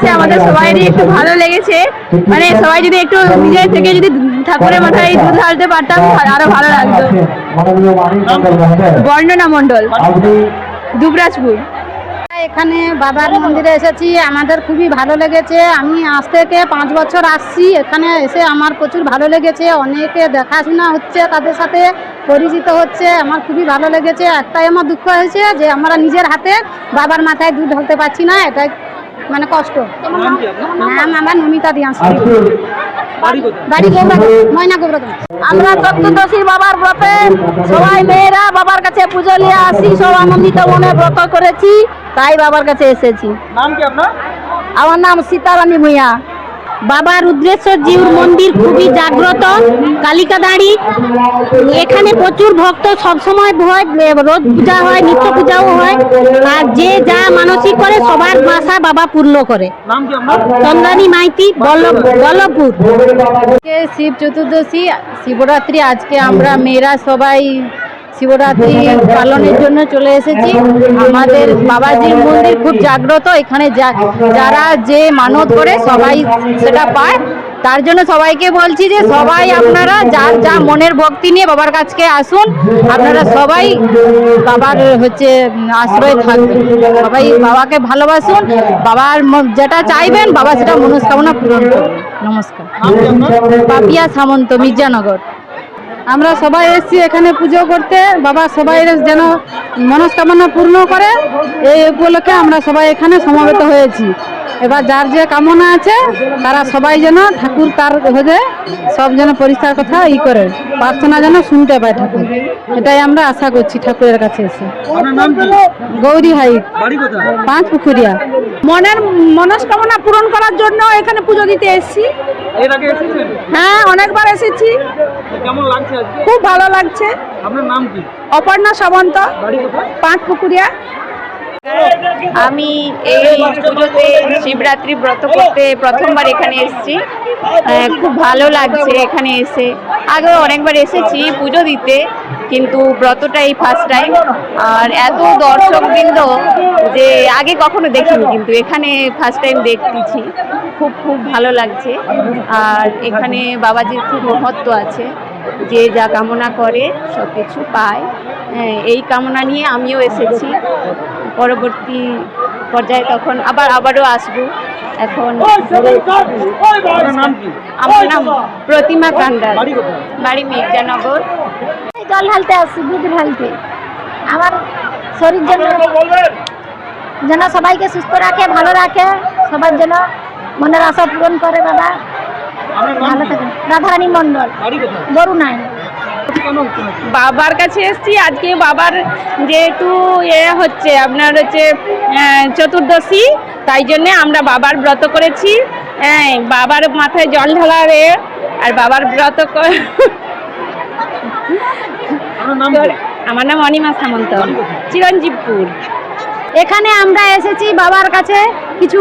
এসে আমাদের সবাইরই একটু ভালো লেগেছে। মানে সবাই যদি একটু নিজের থেকে যদি ঠাকুরের মাথায় দুধ ঢালতে পারতাম আরও ভালো লাগতো। বর্ণনা মণ্ডল, দুবরাজপুর। এখানে বাবার মন্দিরে এসেছি, আমাদের খুবই ভালো লেগেছে। আমি আজ থেকে পাঁচ বছর আসছি, এখানে এসে আমার প্রচুর ভালো লেগেছে। অনেকে দেখাশোনা হচ্ছে তাদের সাথে, পরিচিত হচ্ছে, আমার খুবই ভালো লেগেছে। একটাই আমার দুঃখ হয়েছে যে আমরা নিজের হাতে বাবার মাথায় দুধ ঢালতে পারছি না, এটাই মানে কষ্ট। নাম আমার নমিতা দিয়ান বাড়ি ময়না আমরা বাবার ব্রতে সবাই মেয়েরা বাবার কাছে পুজো নিয়ে আসি সব আনন্দিত মনে ব্রত করেছি তাই বাবার কাছে এসেছি। নাম কি আপনার? আমার নাম সীতারানী ভূঁইয়া। বাবা রুদ্রেশ্বর জিউর মন্দির খুবই জাগ্রত কালিকাদাড়ি। এখানে প্রচুর ভক্ত সবসময় হয় রোজ পূজা হয় নিত্য পূজাও হয়। আর যে যা মানসিক করে সবার বাসা বাবা পূর্ণ করে। নাম চন্দ্রানী মাইতি বল্লভ বল্লভপুর। শিব চতুর্দশী শিবরাত্রি আজকে আমরা মেয়েরা সবাই শিবরাত্রি পালনের জন্য চলে এসেছি। আমাদের বাবাজির মন্দির খুব জাগ্রত। এখানে যারা যে মানত করে সবাই সেটা পায়। তার জন্য সবাইকে বলছি যে সবাই আপনারা যার যা মনের ভক্তি নিয়ে বাবার কাছকে আসুন, আপনারা সবাই বাবার হচ্ছে আশ্রয় থাকবেন। সবাই বাবাকে ভালোবাসুন। বাবার যেটা চাইবেন, বাবা সেটা মনস্কামনা পূরণ করবেন নমস্কার। পাপিয়া সামন্ত, মির্জানগর। আমরা সবাই এসেছি এখানে পুজো করতে। বাবা সবাই যেন মনস্কামনা পূর্ণ করে। এই উপলক্ষে আমরা সবাই এখানে সমবেত হয়েছি। এবার যার যে কামনা আছে তারা সবাই যেন ঠাকুর তার হয়ে সব যেন পরিষ্কার কথা ই করে প্রার্থনা যেন শুনতে পায় ঠাকুর। এটাই আমরা আশা করছি ঠাকুরের কাছে এসে। গৌরী হাই। পাঁচ পুকুরিয়া। মনের মনস্কামনা পূরণ করার জন্য এখানে পুজো দিতে এসেছি। এর আগে এসেছেন? হ্যাঁ অনেকবার এসেছি। কেমন লাগছে আজকে? খুব ভালো লাগছে। আপনার নাম কি? অপর্ণা সামন্ত। পাঁচ পুকুরিয়া। আমি এই পুজোতে শিবরাত্রি ব্রত করতে প্রথমবার এখানে এসেছি। খুব ভালো লাগছে এখানে এসে। আগেও অনেকবার এসেছি পুজো দিতে কিন্তু ব্রতটা এই ফার্স্ট টাইম আর এত দর্শকবৃন্দ যে আগে কখনো দেখিনি কিন্তু এখানে ফার্স্ট টাইম দেখতেছি। খুব খুব ভালো লাগছে। আর এখানে বাবাজির খুব মহত্ব আছে যে যা কামনা করে সব কিছু পায়। হ্যাঁ, এই কামনা নিয়ে আমিও এসেছি। পরবর্তী পর্যায়ে তখন আবার আবারও আসব। এখন আপনার নাম কি? আমার নাম প্রতিমা কান্ডার বাড়ি মির্জানগর। জল ঢালতে আসছি দুধ ঢালতে। আমার শরীর যেন যেন সবাইকে সুস্থ রাখে ভালো রাখে সবার যেন মনের আশা পূরণ করে বাবা। ভালো থাকে রাধারানী মণ্ডল। বরু নাই বাবার কাছে এসেছি আজকে বাবার যেহেতু এ হচ্ছে আপনার হচ্ছে চতুর্দশী তাই জন্যে আমরা বাবার ব্রত করেছি। হ্যাঁ বাবার মাথায় জল ঢালার এ আর বাবার ব্রত আমার নাম অনিমা সামন্ত চিরঞ্জীবপুর। এখানে আমরা এসেছি বাবার কাছে। কিছু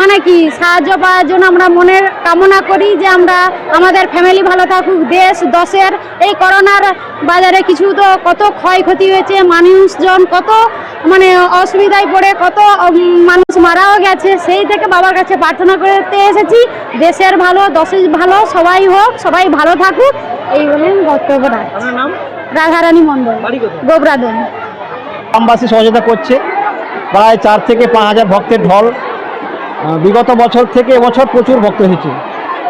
মানে কি সাহায্য পাওয়ার জন্য আমরা মনের কামনা করি যে আমরা আমাদের ফ্যামিলি ভালো থাকুক দেশ দশের। এই করোনার বাজারে কিছু তো কত ক্ষয়ক্ষতি হয়েছে মানুষজন কত মানে অসুবিধায় পড়ে কত মানুষ মারাও গেছে। সেই থেকে বাবার কাছে প্রার্থনা করতে এসেছি দেশের ভালো দশের ভালো সবাই হোক সবাই ভালো থাকুক। এই বলে আমি বক্তব্য রাখছি নাম? রাধারানী মণ্ডল। বাড়ি কোথায়? গোবরাদন। গ্রামবাসী সহযোগিতা করছে। প্রায় চার থেকে পাঁচ হাজার ভক্তের ঢল বিগত বছর থেকে এবছর প্রচুর ভক্ত হয়েছে।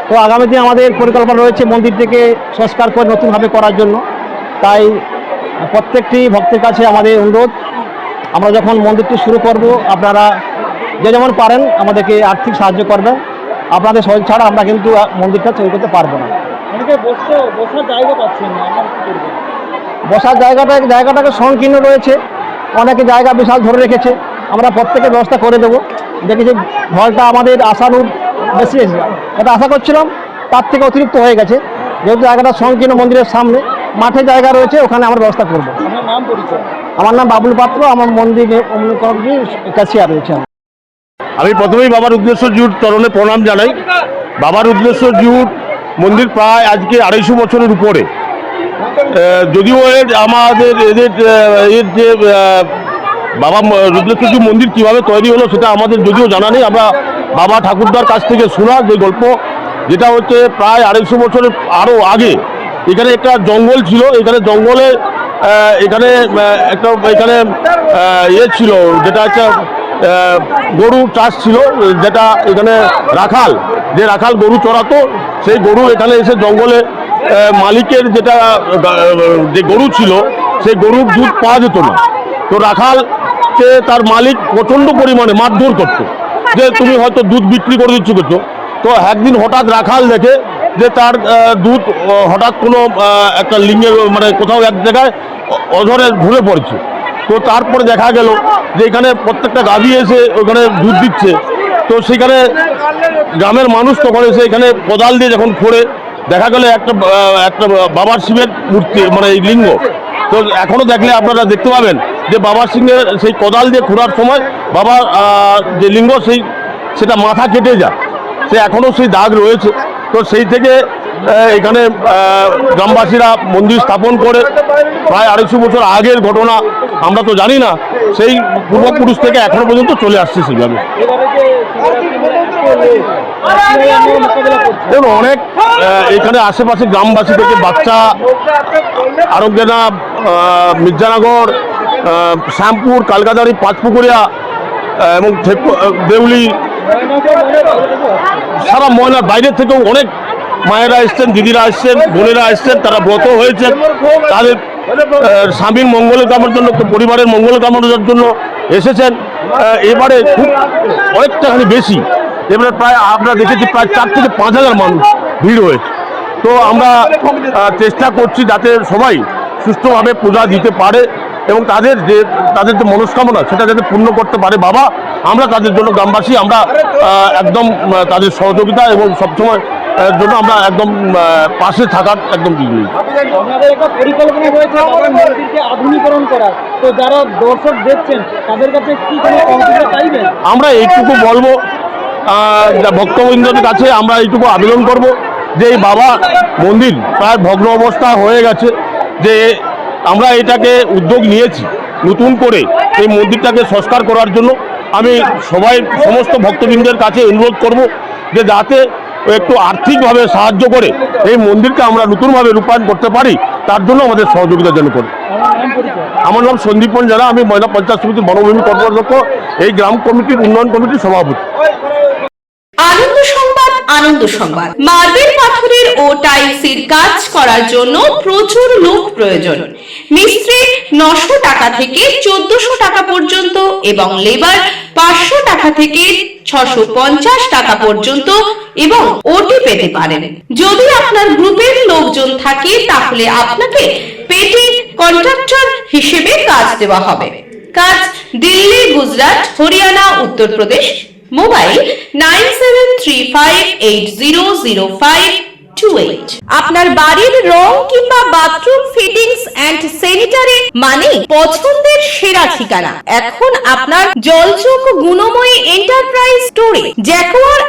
তো আগামী দিন আমাদের পরিকল্পনা রয়েছে মন্দিরটিকে সংস্কার করে নতুনভাবে করার জন্য। তাই প্রত্যেকটি ভক্তের কাছে আমাদের অনুরোধ আমরা যখন মন্দিরটি শুরু করব আপনারা যে যেমন পারেন আমাদেরকে আর্থিক সাহায্য করবেন। আপনাদের সহযোগ ছাড়া আমরা কিন্তু মন্দিরটা তৈরি করতে পারব না। বসার জায়গা পাচ্ছেন না বসার জায়গাটা জায়গাটাকে সংকীর্ণ রয়েছে। অনেকে জায়গা বিশাল ধরে রেখেছে। আমরা প্রত্যেকের ব্যবস্থা করে দেবো। দেখেছি হলটা আমাদের আশানুর বেশি এটা আশা করছিলাম তার থেকে অতিরিক্ত হয়ে গেছে। যেহেতু জায়গাটা সংকীর্ণ মন্দিরের সামনে মাঠে জায়গা রয়েছে ওখানে আমরা ব্যবস্থা করব। আপনার নাম পরিচয়? আমার নাম বাবুল পাত্র আমার মন্দিরে ক্যাশিয়ার রয়েছে আমি প্রথমেই বাবার উদ্দেশ্যর জুট চরণে প্রণাম জানাই। বাবার উদ্দেশ্য জুট মন্দির প্রায় আজকে আড়াইশো বছরের উপরে। যদিও এর আমাদের এদের এর যে বাবা রুদ্রেশ্বর মন্দির কীভাবে তৈরি হলো সেটা আমাদের যদিও জানা নেই। আমরা বাবা ঠাকুরদার কাছ থেকে শোনা যে গল্প যেটা হচ্ছে প্রায় আড়াইশো বছরের আরও আগে। এখানে একটা জঙ্গল ছিল এখানে জঙ্গলে এখানে একটা এখানে ইয়ে ছিল যেটা আহ, গরু চাষ ছিল যেটা এখানে রাখাল যে রাখাল গরু চড়াতো সেই গরু এখানে এসে জঙ্গলে মালিকের যেটা যে গরু ছিল সেই গরুর দুধ পাওয়া যেত না। তো রাখালকে তার মালিক প্রচণ্ড পরিমাণে মারধর করতো। যে তুমি হয়তো দুধ বিক্রি করে দিচ্ছ করছ তো একদিন হঠাৎ রাখাল দেখে যে তার দুধ হঠাৎ কোনো একটা লিঙ্গের মানে কোথাও এক জায়গায় অ- অঝরে ঢুলে পড়ছে। তো তারপরে দেখা গেল যে এখানে প্রত্যেকটা গাভী এসে ওখানে দুধ দিচ্ছে। তো সেখানে গ্রামের মানুষ তখন এসে এখানে কোদাল দিয়ে যখন ফোড়ে দেখা গেল একটা একটা বাবার শিবের মূর্তি মানে এই লিঙ্গ। তো এখনও দেখলে আপনারা দেখতে পাবেন যে বাবার সিংহের সেই কোদাল দিয়ে খোঁড়ার সময় আহ, যে লিঙ্গ সেই সেটা মাথা কেটে যায়। সে এখনও সেই দাগ রয়েছে। তো সেই থেকে এখানে গ্রামবাসীরা মন্দির স্থাপন করে প্রায় আড়াইশো বছর আগের ঘটনা আমরা তো জানি না সেই পূর্বপুরুষ থেকে এখনও পর্যন্ত চলে আসছে সেইভাবে দেখুন অনেক এখানে আশেপাশে গ্রামবাসী থেকে বাচ্চা আরোগ্যনা মির্জানগর শ্যামপুর কালকাদারি পাঁচপুকুরিয়া এবং দেউলি। সারা ময়নার বাইরে থেকেও অনেক মায়েরা এসছেন, দিদিরা এসছেন, বোনেরা এসছেন, তারা ব্রত হয়েছেন। তাদের স্বামীর মঙ্গল কামনার জন্য, পরিবারের মঙ্গল কামনার জন্য এসেছেন। এবারে খুব অনেকটাখানি বেশি। এবারে প্রায় আমরা দেখেছি প্রায় চার থেকে পাঁচ হাজার মানুষ ভিড় হয়েছে। তো আমরা চেষ্টা করছি যাতে সবাই সুস্থভাবে পূজা দিতে পারে। এবং তাদের যে তাদের যে মনস্কামনা সেটা যাতে পূর্ণ করতে পারে বাবা আমরা তাদের জন্য গ্রামবাসী আমরা একদম তাদের সহযোগিতা এবং সবসময় জন্য আমরা একদম পাশে থাকার একদম দিক নেই পরিকল্পনা রয়েছে আধুনিকরণ করার। তো যারা দর্শক দেখছেন তাদের কাছে কি চাইবেন? আমরা এইটুকু বলব ভক্তবৃন্দদের কাছে আমরা এইটুকু আবেদন করব যে এই বাবা মন্দির প্রায় ভগ্ন অবস্থা হয়ে গেছে যে আমরা এটাকে উদ্যোগ নিয়েছি নতুন করে এই মন্দিরটাকে সংস্কার করার জন্য। আমি সবাই, সমস্ত ভক্তবৃন্দের কাছে অনুরোধ করব যে যাতে একটু আর্থিকভাবে সাহায্য করে এই মন্দিরকে আমরা নতুনভাবে রূপায়ণ করতে পারি, তার জন্য আমাদের সহযোগিতা যেন করে। আমার নাম সন্দীপন জানা আমি ময়না পঞ্চায়েত সমিতির বনভূমি কর্মরত এই গ্রাম কমিটির উন্নয়ন কমিটির সভাপতি। আনন্দ সংবাদ আনন্দ সংবাদ। মার্বেল পাথরের ও টাইলসের কাজ করার জন্য প্রচুর লোক প্রয়োজন। মিস্ত্রি নশো টাকা থেকে চোদ্দশো টাকা পর্যন্ত এবং লেবার পাঁচশো টাকা থেকে ছশো পঞ্চাশ টাকা পর্যন্ত এবং ওটি পেতে পারেন। যদি আপনার গ্রুপের লোকজন থাকে, তাহলে আপনাকে পেটি কন্ট্রাক্টর হিসেবে কাজ দেওয়া হবে। কাজ Delhi, Gujarat, Haryana, Uttar Pradesh, mobile nine seven three five eight zero zero five আপনার বাড়ির রং কিংবা বাথরুম ফিটিংস মানে পছন্দের সেরা ঠিকানা। এখন আপনার জলচোখ এন্টারপ্রাইজ স্টোরে জ্যাকোয়ার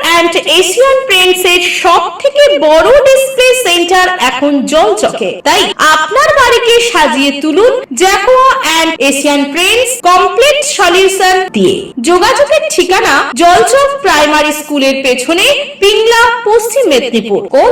এশিয়ান পেন্টস এর সব থেকে বড় ডিসপ্লে সেন্টার এখন জলচকে। তাই আপনার বাড়িকে সাজিয়ে তুলুন Jaquar and Asian Paints complete solution দিয়ে। যোগাযোগের ঠিকানা জলচক প্রাইমারি স্কুলের পেছনে, পিংলা, পশ্চিম মেদিনীপুর। কল